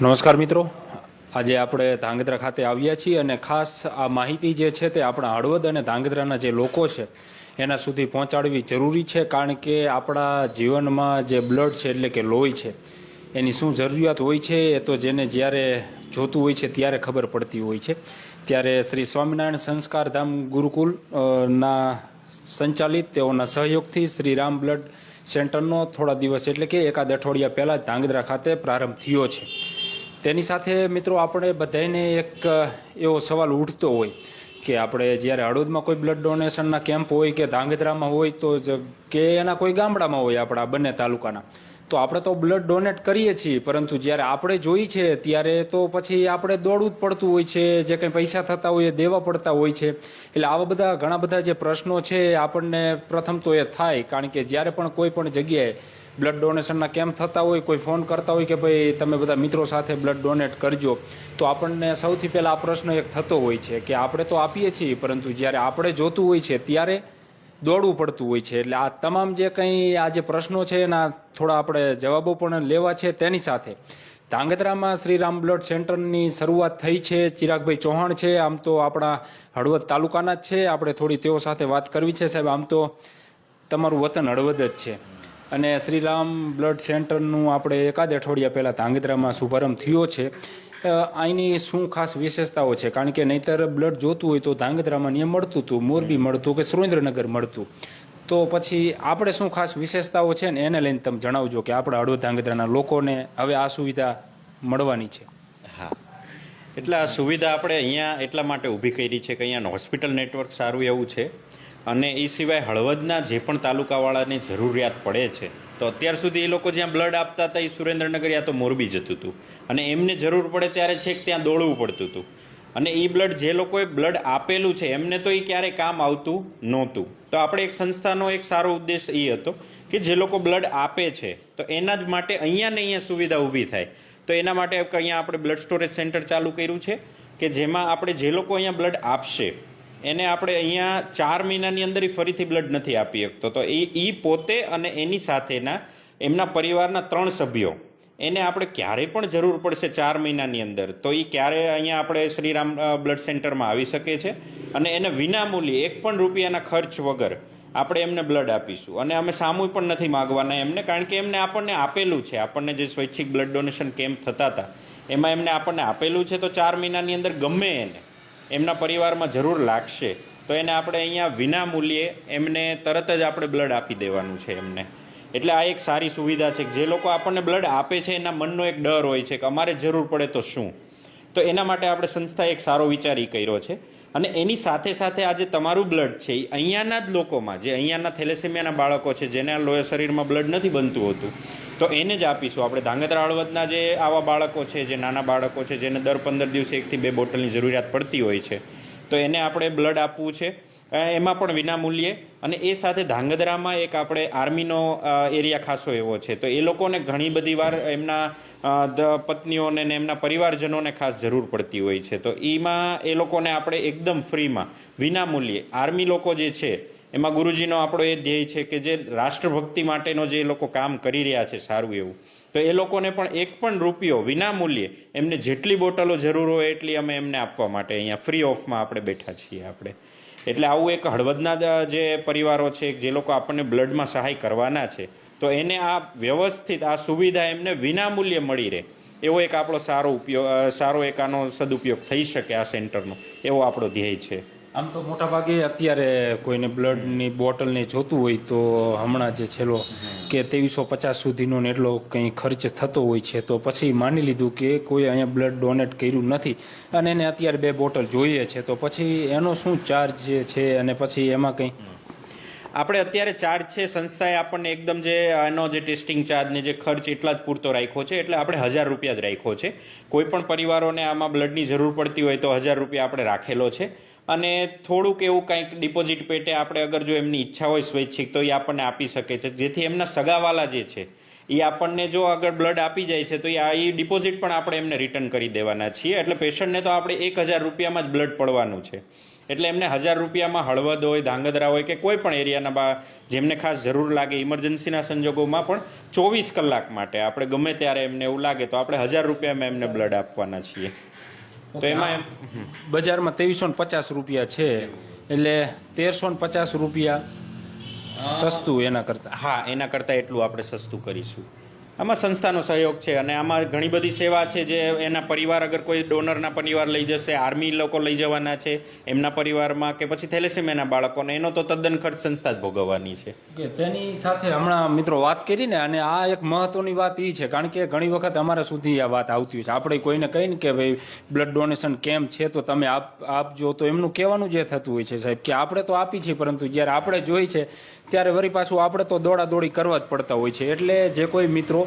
નમસ્કાર મિત્રો. આજે આપણે ધાંગધ્રા ખાતે આવ્યા છીએ અને ખાસ આ માહિતી જે છે તે આપણા હળવદ અને ધાંગધ્રાના જે લોકો છે, એના સુધી પહોંચાડવી જરૂરી છે કારણ કે આપણા જીવનમાં જે બ્લડ છે એટલે કે લોહી છે, એની શું જરૂરિયાત હોય છે એ તો જેને જ્યારે જોતું હોય છે ત્યારે ખબર પડતી હોય છે. ત્યારે શ્રી સ્વામિનારાયણ સંસ્કાર ધામ ગુરુકુલ ના સંચાલિત તેઓના સહયોગથી શ્રી રામ બ્લડ સેન્ટરનો થોડા દિવસ એટલે કે એકાદ અઠવાડિયા પહેલાં ધાંગધ્રા ખાતે પ્રારંભ થયો છે. તેની સાથે મિત્રો આપણે બધાને એક એવો સવાલ ઉઠતો હોય કે આપણે જ્યારે હળવદમાં કોઈ બ્લડ ડોનેશનના કેમ્પ હોય કે ધાંગધ્રામાં હોય તો કે એના કોઈ ગામડામાં હોય આપણા, બંને તાલુકાના. તો આપણે તો બ્લડ ડોનેટ કરીએ છીએ, પરંતુ જ્યારે આપણે જોઈ છે, ત્યારે તો પછી આપણે દોડવું જ પડતું હોય છે, જે કંઈ પૈસા થતા હોય એ દેવા પડતા હોય છે. એટલે આવા બધા ઘણા બધા જે પ્રશ્નો છે આપણને પ્રથમ તો એ થાય, કારણ કે જ્યારે પણ કોઈ પણ જગ્યાએ બ્લડ ડોનેશનના કેમ્પ થતા હોય, કોઈ ફોન કરતા હોય કે ભાઈ તમે બધા મિત્રો સાથે બ્લડ ડોનેટ કરજો, તો આપણને સૌથી પહેલાં આ પ્રશ્ન એક થતો હોય છે કે આપણે તો આપીએ છીએ, પરંતુ જ્યારે આપણે જોતું હોય છે, ત્યારે દોડવું પડતું હોય છે. એટલે આ તમામ જે કંઈ આ જે પ્રશ્નો છે એના થોડા આપણે જવાબો પણ લેવા છે તેની સાથે. ધાંગધ્રામાં શ્રીરામ બ્લડ સેન્ટરની શરૂઆત થઈ છે. ચિરાગભાઈ ચૌહાણ છે. આમ તો આપણા હળવદ તાલુકાના જ છે. આપણે થોડી તેઓ સાથે વાત કરવી છે સાહેબ. આમ તો તમારું વતન હળવદ જ છે. અને શ્રીરામ બ્લડ સેન્ટરનું આપણે એકાદ અઠવાડિયા પહેલાં ધાંગધ્રામાં શુભારંભ થયો છે. અહીંની શું ખાસ વિશેષતાઓ છે? કારણ કે નહીતર બ્લડ જોતું હોય તો ધાંગધ્રામાં નિયમ મળતું હતું મોરબી મળતું કે સુરેન્દ્રનગર મળતું. તો પછી આપણે શું ખાસ વિશેષતાઓ છે ને એને લઈને તમે જણાવજો કે આપણા હળવદ ધાંગધ્રાના લોકોને હવે આ સુવિધા મળવાની છે. હા. એટલે આ સુવિધા આપણે અહીંયા એટલા માટે ઊભી કરી છે કે અહીંયાનું હોસ્પિટલ નેટવર્ક સારું એવું છે. અને એ સિવાય હળવદના જે પણ તાલુકાવાળાને જરૂરિયાત પડે છે તો અત્યાર સુધી એ લોકો જ્યાં બ્લડ આપતા હતા એ સુરેન્દ્રનગર યા તો મોરબી જતું હતું. અને એમને જરૂર પડે ત્યારે છેક ત્યાં દોડવું પડતું હતું. અને એ બ્લડ જે લોકોએ બ્લડ આપેલું છે, એમને તો એ ક્યારેય કામ આવતું નહોતું. તો આપણે એક સંસ્થાનો એક સારો ઉદ્દેશ એ હતો કે જે લોકો બ્લડ આપે છે, તો એના જ માટે અહીંયા ને અહીંયા સુવિધા ઊભી થાય. તો એના માટે અહીંયા આપણે બ્લડ સ્ટોરેજ સેન્ટર ચાલુ કર્યું છે કે જેમાં આપણે જે લોકો અહીંયા બ્લડ આપશે એને આપણે અહીંયા ચાર મહિનાની અંદર એ ફરીથી બ્લડ નથી આપી શકતો. તો એ એ પોતે અને એની સાથેના એમના પરિવારના ત્રણ સભ્યો. એને આપણે ક્યારે પણ જરૂર પડશે ચાર મહિનાની અંદર. તો એ ક્યારે અહીંયા આપણે શ્રીરામ બ્લડ સેન્ટરમાં આવી શકે છે. અને એને વિનામૂલ્યે એક પણ રૂપિયાના ખર્ચ વગર આપણે એમને બ્લડ આપીશું. અને અમે સામું પણ નથી માગવાના એમને, કારણ કે એમને આપણને આપેલું છે. આપણને જે સ્વૈચ્છિક બ્લડ ડોનેશન કેમ્પ થતા હતા, એમાં એમને આપણને આપેલું છે. તો ચાર મહિનાની અંદર ગમે એને. એમના પરિવારમાં જરૂર લાગશે, તો એને આપણે અહીંયા વિના મૂલ્યે એમને તરત જ આપણે બ્લડ આપી દેવાનું છે એમને. એટલે આ એક સારી સુવિધા છે જે લોકો આપણને બ્લડ આપે છે, એના મનનો એક ડર હોય છે કે અમારે જરૂર પડે તો શું? તો એના માટે આપણે સંસ્થાએ એક સારો વિચાર એ કર્યો છે અને એની સાથે સાથે આજે તમારું બ્લડ છે, એ અહીંયાના જ લોકોમાં જે અહીંયાના થેલેસેમિયાના બાળકો છે, જેને લોહી શરીરમાં બ્લડ નથી બનતું હોતું, તો એને જ આપીશું. આપણે ધાંગધ્રા હળવદના જે આવા બાળકો છે, જે નાના બાળકો છે, જેને દર પંદર દિવસે એકથી બે બોટલની જરૂરિયાત પડતી હોય છે, તો એને આપણે બ્લડ આપવું છે. એમાં પણ વિનામૂલ્યે અને એ સાથે ધાંગધ્રામાં એક આપણે આર્મીનો એરિયા ખાસો એવો છે. તો એ લોકોને ઘણી બધી વાર એમના પત્નીઓને ને એમના પરિવારજનોને ખાસ જરૂર પડતી હોય છે. તો એમાં એ લોકોને આપણે એકદમ ફ્રીમાં, વિનામૂલ્યે. આર્મી લોકો જે છે, એમાં ગુરુજીનો આપણો એ ધ્યેય છે કે જે રાષ્ટ્રભક્તિ માટેનો જે એ લોકો કામ કરી રહ્યા છે, સારું એવું. તો એ લોકોને પણ એક પણ રૂપિયો વિનામૂલ્યે એમને જેટલી બોટલો જરૂર હોય એટલી અમે એમને આપવા માટે અહીંયા ફ્રી ઓફમાં આપણે બેઠા છીએ આપણે. એટલે આવું એક હળવદના જે પરિવારો છે, જે લોકો આપણને બ્લડમાં સહાય કરવાના છે, તો એને આ વ્યવસ્થિત આ સુવિધા એમને વિનામૂલ્યે મળી રહે. એવો એક આપણો સારો ઉપયોગ સારો એક આનો સદુપયોગ થઈ શકે આ સેન્ટરનો. એવો આપણો ધ્યેય છે. આમ તો મોટા ભાગે અત્યારે કોઈને બ્લડની બોટલને જોતું હોય તો હમણાં જે છેલ્લો કે ત્રેવીસો પચાસ સુધીનો ને એટલો કંઈ ખર્ચ થતો હોય છે, તો પછી માની લીધું કે કોઈ અહીંયા બ્લડ ડોનેટ કર્યું નથી અને એને અત્યારે બે બોટલ જોઈએ છે, તો પછી એનો શું ચાર્જ જે છે અને પછી એમાં કંઈ? આપણે અત્યારે ચાર્જ છે, સંસ્થાએ આપણને એકદમ જે એનો જે ટેસ્ટિંગ ચાર્જ ને જે ખર્ચ એટલા જ પૂરતો રાખ્યો છે, એટલે આપણે હજાર રૂપિયા જ રાખ્યો છે. કોઈ પણ પરિવારોને આમાં બ્લડની જરૂર પડતી હોય તો હજાર રૂપિયા આપણે રાખેલો છે. અને થોડુંક એવું કંઈક ડિપોઝિટ પેટે આપણે અગર જો એમની ઈચ્છા હોય સ્વૈચ્છિક, તો એ આપણને આપી શકે છે. જેથી એમના સગાવાલા જે છે, એ આપણને જો અગર બ્લડ આપી જાય છે, તો એ આ એ ડિપોઝિટ પણ આપણે એમને રિટર્ન કરી દેવાના છીએ. એટલે પેશન્ટને તો આપણે એક હજાર રૂપિયામાં જ બ્લડ પડવાનું છે. એટલે એમને હજાર રૂપિયામાં હળવદ હોય, ધાંગધ્રા હોય કે કોઈ પણ એરિયાના બા, જેમને ખાસ જરૂર લાગે ઇમરજન્સીના સંજોગોમાં પણ ચોવીસ કલાક માટે આપણે ગમે ત્યારે એમને એવું લાગે તો આપણે હજાર રૂપિયામાં એમને બ્લડ આપવાના છીએ. તો એમાં બજારમાં ત્રેવીસો ને પચાસ રૂપિયા છે એટલે તેરસો ને પચાસ રૂપિયા સસ્તું એના કરતાં. હા એના કરતાં એટલું આપણે સસ્તું કરીશું. આમાં સંસ્થાનો સહયોગ છે અને આમાં ઘણી બધી સેવા છે જે એના પરિવાર અગર કોઈ ડોનરના પરિવાર લઈ જશે, આર્મી લોકો લઈ જવાના છે, એમના પરિવારમાં કે પછી થેલેસેમિયાના બાળકોને, એનો તો તદ્દન ખર્ચ સંસ્થા જ ભોગવવાની છે. કે તેની સાથે હમણાં મિત્રો વાત કરીને અને આ એક મહત્વની વાત એ છે, કારણ કે ઘણી વખત અમારા સુધી આ વાત આવતી હોય છે. આપણે કોઈને કહીને કે ભાઈ બ્લડ ડોનેશન કેમ્પ છે, તો તમે આપ આપજો તો એમનું કહેવાનું જે થતું હોય છે સાહેબ, કે આપણે તો આપી છીએ, પરંતુ જ્યારે આપણે જોઈ છે, ત્યારે વળી પાછું આપણે તો દોડા દોડી કરવા જ પડતા હોય છે. એટલે જે કોઈ મિત્રો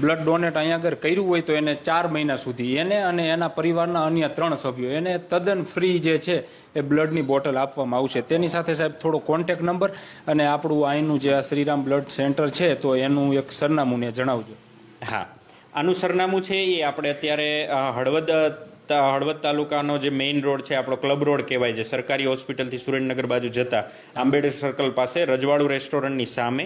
બ્લડ ડોનેટ અહીંયા આગળ કર્યું હોય તો એને ચાર મહિના સુધી એને અને એના પરિવારના અન્ય ત્રણ સભ્યો એને તદ્દન ફ્રી જે છે એ બ્લડની બોટલ આપવામાં આવશે. તેની સાથે સાહેબ થોડો કોન્ટેક નંબર અને આપણું અહીંનું જે આ શ્રીરામ બ્લડ સેન્ટર છે તો એનું એક સરનામું ને જણાવજો. હા. આનું સરનામું છે એ આપણે અત્યારે હળવદ હળવદ તાલુકાનો જે મેઇન રોડ છે, આપણો ક્લબ રોડ કહેવાય છે. સરકારી હોસ્પિટલથી સુરેન્દ્રનગર બાજુ જતા આંબેડકર સર્કલ પાસે રજવાડું રેસ્ટોરન્ટની સામે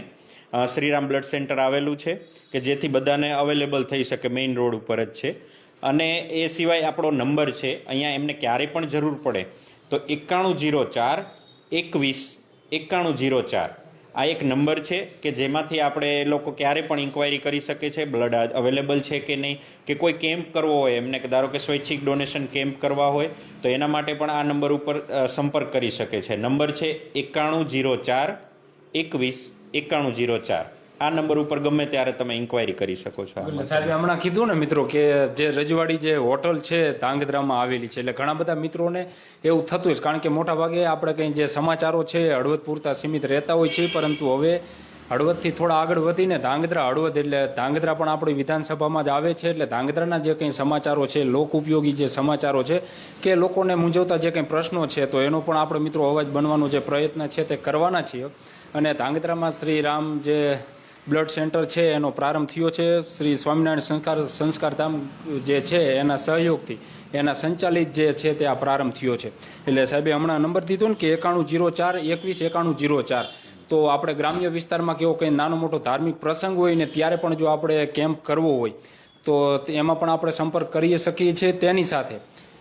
શ્રીરામ બ્લડ સેન્ટર આવેલું છે, કે જેથી બધાને અવેલેબલ થઈ શકે, મેઇન રોડ ઉપર જ છે. અને એ સિવાય આપણો નંબર છે, અહીંયા એમને ક્યારે પણ જરૂર પડે. તો એકાણું જીરો ચાર, એકવીસ, એકાણું જીરો ચાર. આ એક નંબર છે, કે જેમાંથી આપણે એ લોકો ક્યારે પણ ઇન્ક્વાયરી કરી શકે છે બ્લડ અવેલેબલ છે કે નહીં, કે કોઈ કેમ્પ કરવો હોય એમને, કે ધારો કે સ્વૈચ્છિક ડોનેશન કેમ્પ કરવા હોય, તો એના માટે પણ આ નંબર ઉપર સંપર્ક કરી શકે છે. નંબર છે એકાણું જીરો ચાર, એકવીસ એકાણું જીરો ચાર. આ નંબર ઉપર ગમે ત્યારે તમે ઇન્ક્વાયરી કરી શકો છો. સાહેબ હમણાં કીધું ને મિત્રો કે જે રજવાડી જે હોટલ છે ધાંગધ્રામાં આવેલી છે, એટલે ઘણા બધા મિત્રોને એવું થતું જ, કારણ કે મોટા ભાગે આપણે કંઈ જે સમાચારો છે હળવદ પૂરતા સીમિત રહેતા હોય છે, પરંતુ હવે હળવદથી થોડા આગળ વધીને ધાંગધ્રા હળવદ એટલે ધાંગધ્રા પણ આપણી વિધાનસભામાં જ આવે છે એટલે ધાંગધ્રાના જે કંઈ સમાચારો છે લોક ઉપયોગી જે સમાચારો છે, કે લોકોને મૂંઝવતા જે કંઈ પ્રશ્નો છે, તો એનો પણ આપણે મિત્રો અવાજ બનવાનો જે પ્રયત્ન છે તે કરવાના છીએ. અને ધાંગધ્રામાં શ્રી રામ જે બ્લડ સેન્ટર છે, એનો પ્રારંભ થયો છે. શ્રી સ્વામિનારાયણ સંસ્કાર, સંસ્કારધામ જે છે, એના સહયોગથી, એના સંચાલિત જે છે તે આ પ્રારંભ થયો છે. એટલે સાહેબે હમણાં નંબર દીધો ને કે એકાણું જીરો ચાર, એકવીસ એકાણું જીરો ચાર. તો આપણે ગ્રામ્ય વિસ્તારમાં કેવો કંઈ નાનો મોટો ધાર્મિક પ્રસંગ હોય ને ત્યારે પણ જો આપણે કેમ્પ કરવો હોય, તો એમાં પણ આપણે સંપર્ક કરી શકીએ છીએ તેની સાથે.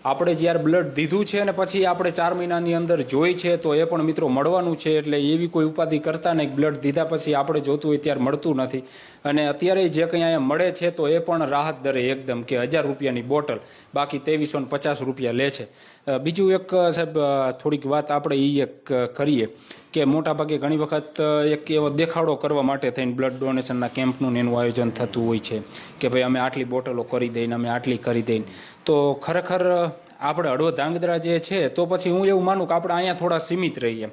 આપણે જ્યારે બ્લડ દીધું છે અને પછી આપણે ચાર મહિનાની અંદર જોઈ છે, તો એ પણ મિત્રો મળવાનું છે, એટલે એવી કોઈ ઉપાધિ કરતા નહીં. બ્લડ દીધા પછી આપણે જોતું હોય ત્યારે મળતું નથી. અને અત્યારે જે કંઈ અહીંયા મળે છે, તો એ પણ રાહત દરે એકદમ કે હજાર રૂપિયાની બોટલ, બાકી ત્રેવીસો પચાસ રૂપિયા લે છે. બીજું એક, સાહેબ થોડીક વાત આપણે એ એક કરીએ. કે મોટાભાગે ઘણી વખત એક એવો દેખાડો કરવા માટે થઈને બ્લડ ડોનેશનના કેમ્પનું એનું આયોજન થતું હોય છે કે ભાઈ અમે આટલી બોટલો કરી દઈને, અમે આટલી કરી દઈને. તો ખરેખર આપણે હળવો ધાંગધ્રા જે છે, તો પછી હું એવું માનું કે આપણે અહીંયા થોડા સીમિત રહીએ.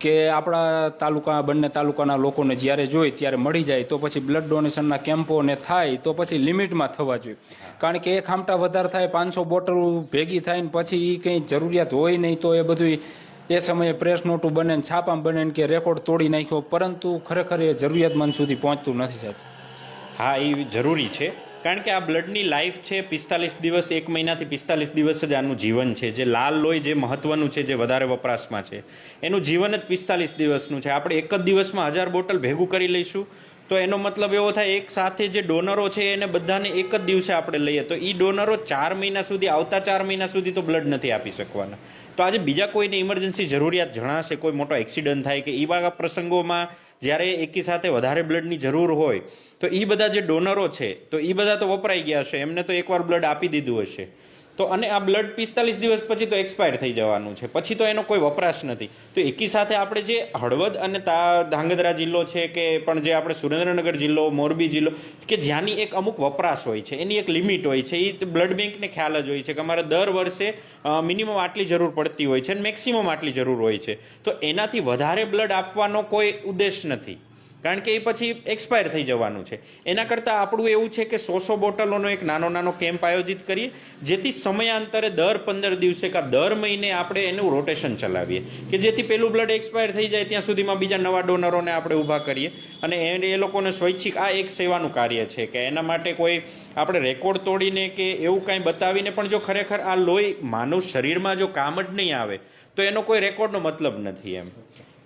કે આપણા તાલુકા, બંને તાલુકાના લોકોને જ્યારે જોઈ, ત્યારે મળી જાય, તો પછી બ્લડ ડોનેશનના કેમ્પોને થાય, તો પછી લિમિટમાં થવા જોઈએ. કારણ કે એક ખામટા વધારે થાય, પાંચસો બોટલ ભેગી થાય ને પછી એ કંઈ જરૂરિયાત હોય નહીં, તો એ બધું એ સમયે પ્રેસ નોટું બને ને છાપામાં બને કે રેકોર્ડ તોડી નાખ્યો, પરંતુ ખરેખર એ જરૂરિયાતમંદ સુધી પહોંચતું નથી સાહેબ. હા, એ જરૂરી છે. કારણ કે આ બ્લડની લાઈફ છે પિસ્તાલીસ દિવસ, એક મહિનાથી પિસ્તાલીસ દિવસ જ આનું જીવન છે. જે લાલ લોહી જે મહત્વનું છે, જે વધારે વપરાશમાં છે. એનું જીવન જ પિસ્તાલીસ દિવસનું છે. આપણે એક જ દિવસમાં હજાર બોટલ ભેગું કરી લઈશું. તો એનો મતલબ એવો થાય, એક સાથે જે ડોનરો છે એને બધાને એક જ દિવસે આપણે લઈએ. તો એ ડોનરો ચાર મહિના સુધી, આવતા ચાર મહિના સુધી તો બ્લડ નથી આપી શકવાના. તો આજે બીજા કોઈને ઇમરજન્સી જરૂરિયાત જણાશે, કોઈ મોટો એક્સિડન્ટ થાય કે એવા પ્રસંગોમાં જ્યારે એકી સાથે વધારે બ્લડની જરૂર હોય, તો એ બધા જે ડોનરો છે, તો એ બધા તો વપરાઈ ગયા હશે. એમને તો એકવાર બ્લડ આપી દીધું હશે. તો અને આ બ્લડ પિસ્તાલીસ દિવસ પછી તો એક્સપાયર થઈ જવાનું છે. પછી તો એનો કોઈ વપરાશ નથી. તો એકી સાથે આપણે જે હળવદ અને તા, ધાંગધ્રા જિલ્લો છે કે પણ જે આપણે સુરેન્દ્રનગર જિલ્લો, મોરબી જિલ્લો, કે જ્યાંની એક અમુક વપરાશ હોય છે, એની એક લિમિટ હોય છે એ બ્લડ બેંકને ખ્યાલ જ હોય છે કે અમારે દર વર્ષે મિનિમમ આટલી જરૂર પડતી હોય છે અને મેક્સિમમ આટલી જરૂર હોય છે. તો એનાથી વધારે બ્લડ આપવાનો કોઈ ઉદ્દેશ નથી. કારણ કે એ પછી એક્સપાયર થઈ જવાનું છે. એના કરતાં આપણું એવું છે કે સો સો બોટલોનો એક નાનો નાનો કેમ્પ આયોજિત કરીએ, જેથી સમયાંતરે દર પંદર દિવસે કે દર મહિને આપણે એનું રોટેશન ચલાવીએ. કે જેથી પેલું બ્લડ એક્સપાયર થઈ જાય ત્યાં સુધીમાં બીજા નવા ડોનરોને આપણે ઊભા કરીએ. અને એ લોકોને સ્વૈચ્છિક આ એક સેવાનું કાર્ય છે કે એના માટે કોઈ આપણે રેકોર્ડ તોડીને કે એવું કાંઈ બતાવીને પણ જો ખરેખર આ લોહી માનવ શરીરમાં જો કામ જ નહીં આવે, તો એનો કોઈ રેકોર્ડનો મતલબ નથી એમ.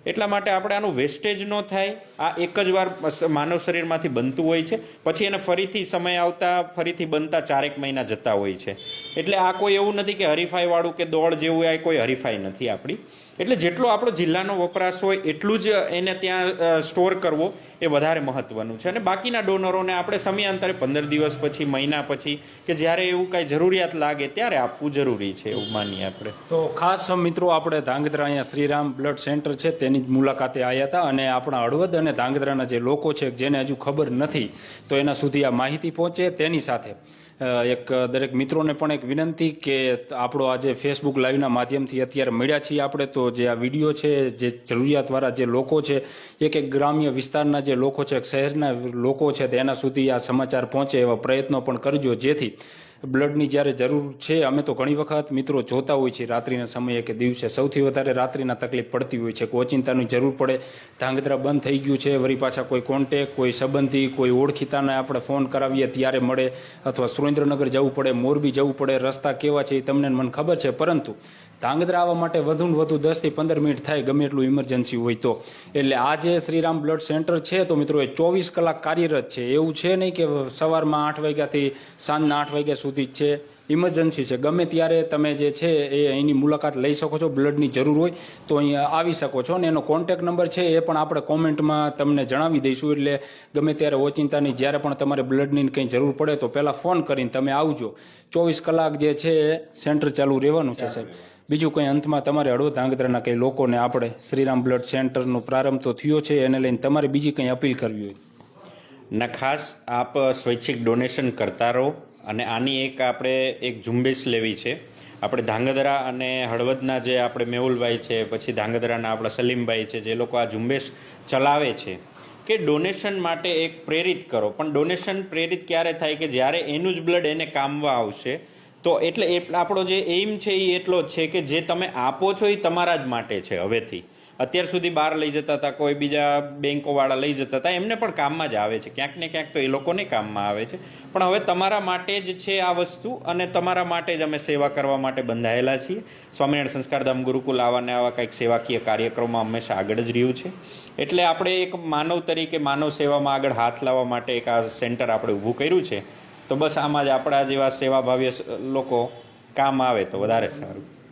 એટલા માટે આપણે આનું વેસ્ટેજ ન થાય. આ એક જ વાર માનવ શરીરમાંથી બનતું હોય છે. પછી એને ફરીથી સમય આવતા ફરીથી બનતા ચારેક મહિના જતા હોય છે. એટલે આ કોઈ એવું નથી કે હરીફાઈવાળું કે દોડ જેવું આ કોઈ હરીફાઈ નથી આપણી. એટલે જેટલો આપણો જિલ્લાનો વપરાશ હોય, એટલું જ એને ત્યાં સ્ટોર કરવો એ વધારે મહત્વનું છે. અને બાકીના ડોનરોને આપણે સમયાંતરે પંદર દિવસ પછી, મહિના પછી કે જ્યારે એવું કાંઈ જરૂરિયાત લાગે ત્યારે આપવું જરૂરી છે, એવું માનીએ આપણે. તો ખાસ મિત્રો, આપણે ધાંગધ્રા અહીંયા શ્રીરામ બ્લડ સેન્ટર છે, તેની જ મુલાકાતે આવ્યા હતા અને આપણા હળવદ અને ધાંગધ્રાના જે લોકો છે, જેને હજુ ખબર નથી, તો એના સુધી આ માહિતી પહોંચે. તેની સાથે એક દરેક મિત્રોને પણ એક વિનંતી કે આપણો આજે ફેસબુક લાઈવના માધ્યમથી અત્યારે મળ્યા છીએ આપણે, તો જે આ વીડિયો છે, જે જરૂરિયાતવાળા જે લોકો છે, એક એક ગ્રામ્ય વિસ્તારના જે લોકો છે શહેરના લોકો છે, તેના સુધી આ સમાચાર પહોંચે એવા પ્રયત્નો પણ કરજો. જેથી બ્લડની જ્યારે જરૂર છે, અમે તો ઘણી વખત મિત્રો જોતા હોય છે રાત્રિના સમયે કે દિવસે સૌથી વધારે રાત્રિના તકલીફ પડતી હોય છે કોચિંતાની જરૂર પડે, ધાંગધ્રા બંધ થઈ ગયું છે, વળી પાછા કોઈ કોન્ટેક કોઈ સંબંધી, કોઈ ઓળખીતાને આપણે ફોન કરાવીએ ત્યારે મળે અથવા સુરેન્દ્રનગર જવું પડે, મોરબી જવું પડે, રસ્તા કેવા છે એ તમને મને ખબર છે, પરંતુ ધાંગધ્રા આવવા માટે વધુ વધુ દસથી પંદર મિનિટ થાય ગમે એટલું ઇમરજન્સી હોય તો. એટલે આ જે શ્રીરામ બ્લડ સેન્ટર છે તો મિત્રો એ ચોવીસ કલાક કાર્યરત છે. એવું છે નહીં કે સવારમાં આઠ વાગ્યાથી સાંજના આઠ વાગ્યા સુધી જ છે. ઇમરજન્સી છે. ગમે ત્યારે તમે જે છે એ એની મુલાકાત લઈ શકો છો. બ્લડની જરૂર હોય તો અહીંયા આવી શકો છો. અને એનો કોન્ટેક નંબર છે એ પણ આપણે કોમેન્ટમાં તમને જણાવી દઈશું. એટલે ગમે ત્યારે ઓચિંતાની જ્યારે પણ તમારે બ્લડની કંઈ જરૂર પડે તો પહેલાં ફોન કરીને તમે આવજો. ચોવીસ કલાક જે છે એ સેન્ટર ચાલુ રહેવાનું છે, સાહેબ. બીજું કંઈ અંતમાં તમારે હળવદ ધાંગધ્રાના કંઈ લોકોને આપણે શ્રીરામ બ્લડ સેન્ટરનો પ્રારંભ તો થયો છે. એને લઈને તમારે બીજી કંઈ અપીલ કરવી હોય. ના, ખાસ આપ સ્વૈચ્છિક ડોનેશન કરતા રહો. અને આની એક આપણે એક ઝુંબેશ લેવી છે. આપણે ધાંગધ્રા અને હળવદના જે આપણે મેહુલભાઈ છે, પછી ધાંગધ્રાના આપણા સલીમભાઈ છે, જે લોકો આ ઝુંબેશ ચલાવે છે, કે ડોનેશન માટે એક પ્રેરિત કરો. પણ ડોનેશન પ્રેરિત ક્યારે થાય કે જ્યારે એનું જ બ્લડ એને કામવા આવશે, તો એટલે આપણો જે એઇમ છે એ એટલો જ છે કે જે તમે આપો છો એ તમારા જ માટે છે હવેથી. અત્યાર સુધી બહાર લઈ જતા હતા, કોઈ બીજા બેન્કોવાળા લઈ જતા હતા, એમને પણ કામમાં જ આવે છે. ક્યાંક ને ક્યાંક તો એ લોકોને કામમાં આવે છે. પણ હવે તમારા માટે જ છે આ વસ્તુ અને તમારા માટે જ અમે સેવા કરવા માટે બંધાયેલા છીએ. સ્વામિનારાયણ સંસ્કારધામ ગુરુકુલ આવાને આવા કંઈક સેવાકીય કાર્યક્રમો હંમેશા આગળ જ રહ્યું છે. એટલે આપણે એક માનવ તરીકે માનવ સેવામાં આગળ હાથ લાવવા માટે એક આ સેન્ટર આપણે ઊભું કર્યું છે. તો બસ આમાં જ આપણા જેવા સેવાભાવ્ય લોકો કામ આવે તો વધારે સારું.